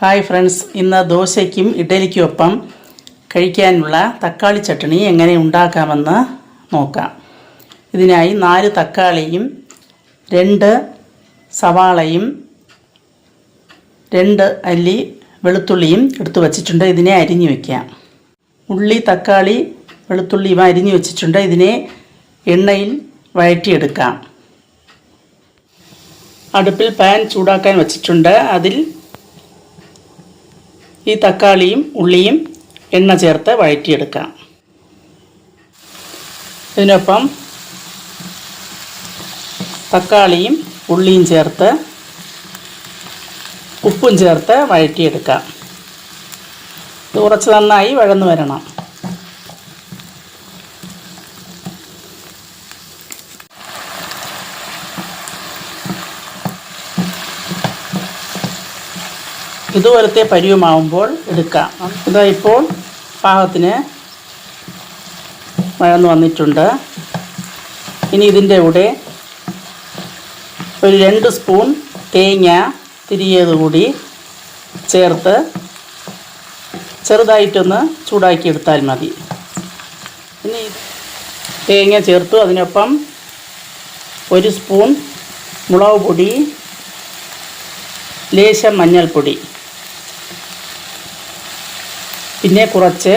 Hi friends ഇന്ന് ദോശയ്ക്കും ഇഡലിക്കുമൊപ്പം കഴിക്കാനുള്ള തക്കാളി ചട്ടണി എങ്ങനെ ഉണ്ടാക്കാമെന്ന് നോക്കാം. ഇതിനായി നാല് തക്കാളിയും രണ്ട് സവാളയും രണ്ട് അല്ലി വെളുത്തുള്ളിയും എടുത്തു വച്ചിട്ടുണ്ട്. ഇതിനെ അരിഞ്ഞു വയ്ക്കാം ഉള്ളി തക്കാളി വെളുത്തുള്ളി ഇവ അരിഞ്ഞു വെച്ചിട്ടുണ്ട്. ഇതിനെ എണ്ണയിൽ വഴറ്റിയെടുക്കാം. അടുപ്പിൽ പാൻ ചൂടാക്കാൻ വച്ചിട്ടുണ്ട്. അതിൽ ഈ തക്കാളിയും ഉള്ളിയും എണ്ണ ചേർത്ത് വഴറ്റിയെടുക്കാം. ഇതിനൊപ്പം തക്കാളിയും ഉള്ളിയും ചേർത്ത് ഉപ്പും ചേർത്ത് വഴറ്റിയെടുക്കാം. ഇത് കുറച്ച് നന്നായി വഴന്നു വരണം. ഇതുപോലത്തെ പരിവുമാവുമ്പോൾ എടുക്കാം. ഇതാ ഇപ്പോൾ പാകത്തിന് വഴന്ന് വന്നിട്ടുണ്ട്. ഇനി ഇതിന്റെ കൂടെ ഒരു രണ്ട് സ്പൂൺ തേങ്ങ തിരിയത് കൂടി ചേർത്ത് ചെറുതായിട്ടൊന്ന് ചൂടാക്കി എടുത്താൽ മതി. ഇനി തേങ്ങ ചേർത്തു. അതിനൊപ്പം ഒരു സ്പൂൺ മുളക് പൊടി ലേശം മഞ്ഞൾപ്പൊടി. പിന്നെ കുറച്ച്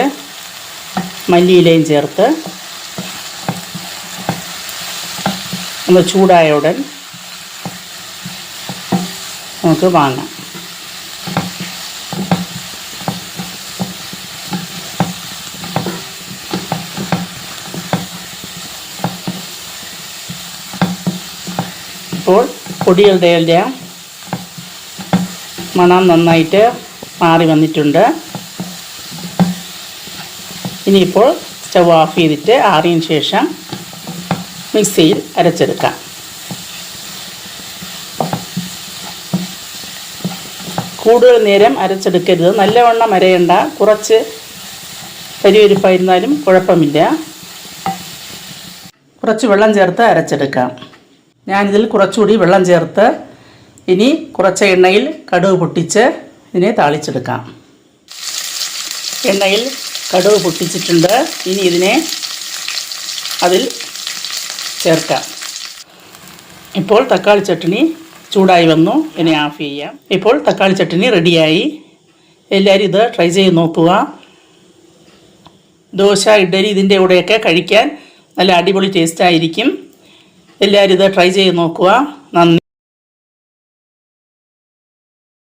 മല്ലിയിലയും ചേർത്ത് ഒന്ന് ചൂടായ ഉടൻ നമുക്ക് വാങ്ങാം. ഇപ്പോൾ പൊടികളുടെ എല്ലാം മണം നന്നായിട്ട് മാറി വന്നിട്ടുണ്ട്. ഇനിയിപ്പോൾ സ്റ്റവ് ഓഫ് ചെയ്തിട്ട് ആറിയതിന് ശേഷം മിക്സിയിൽ അരച്ചെടുക്കാം. കൂടുതൽ നേരം അരച്ചെടുക്കരുത്. നല്ലവണ്ണം അരയണ്ട. കുറച്ച് പരിവരിപ്പായിരുന്നാലും കുഴപ്പമില്ല. കുറച്ച് വെള്ളം ചേർത്ത് അരച്ചെടുക്കാം. ഞാനിതിൽ കുറച്ചുകൂടി വെള്ളം ചേർത്ത് ഇനി കുറച്ച് എണ്ണയിൽ കടുക് പൊട്ടിച്ച് ഇതിനെ താളിച്ചെടുക്കാം. എണ്ണയിൽ കടുക് പൊട്ടിച്ചിട്ടുണ്ട്. ഇനി ഇതിനെ അതിൽ ചേർക്കാം. ഇപ്പോൾ തക്കാളി ചട്നി ചൂടായി വന്നു. ഇനി ഓഫ് ചെയ്യാം. ഇപ്പോൾ തക്കാളി ചട്നി റെഡിയായി. എല്ലാവരും ഇത് ട്രൈ ചെയ്ത് നോക്കുക. ദോശ ഇഡലി ഇതിന്റെ കൂടെയൊക്കെ കഴിക്കാൻ നല്ല അടിപൊളി ടേസ്റ്റ് ആയിരിക്കും. എല്ലാവരും ഇത് ട്രൈ ചെയ്ത് നോക്കുക. നന്ദി.